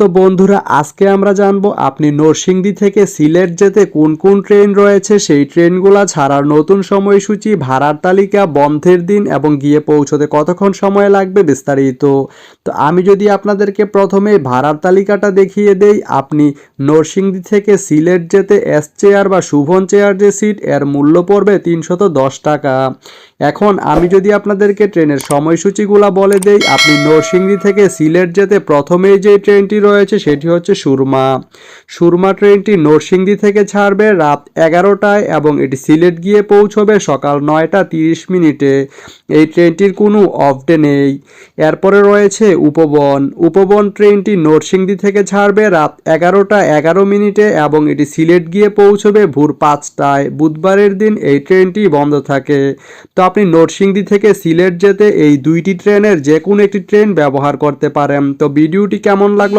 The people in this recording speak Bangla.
তো বন্ধুরা, আজকে আমরা জানব আপনি নরসিংদী থেকে সিলেট যেতে কোন কোন ট্রেন রয়েছে? সেই ট্রেনগুলা ছাড়ার নতুন সময়সূচি, ভাড়ার তালিকা, বন্ধের দিন এবং গিয়ে পৌঁছতে কতক্ষণ সময় লাগবে বিস্তারিত। তো আমি যদি আপনাদেরকে প্রথমে ভাড়ার তালিকাটা দেখিয়ে দেই, আপনি নরসিংদী থেকে সিলেট যেতে এস চেয়ার বা শুভন চেয়ার যে সিট এর মূল্য পড়বে তিনশত দশ টাকা। এখন আমি যদি আপনাদেরকে ট্রেনের সময়সূচিগুলা বলে দেই, আপনি নরসিংদী থেকে সিলেট যেতে প্রথমেই যে ট্রেনটি রয়েছে সেটি হচ্ছে সুরমা। সুরমা ট্রেনটি নরসিংদী থেকে ছাড়বে রাত এগারোটায় এবং এটি সিলেট গিয়ে পৌঁছবে সকাল নয়টা তিরিশ মিনিটে। এই ট্রেনটির কোনো অফ ডে নেই। এরপরে রয়েছে উপবন। উপবন ট্রেনটি নরসিংদী থেকে ছাড়বে রাত এগারোটা এগারো মিনিটে এবং এটি সিলেট গিয়ে পৌঁছবে ভোর পাঁচটায়। বুধবারের দিন এই ট্রেনটি বন্ধ থাকে। তো আপনি নরসিংদী থেকে সিলেট যেতে এই দুইটি ট্রেনের যে কোনো একটি ট্রেন ব্যবহার করতে পারেন। তো ভিডিওটি কেমন লাগল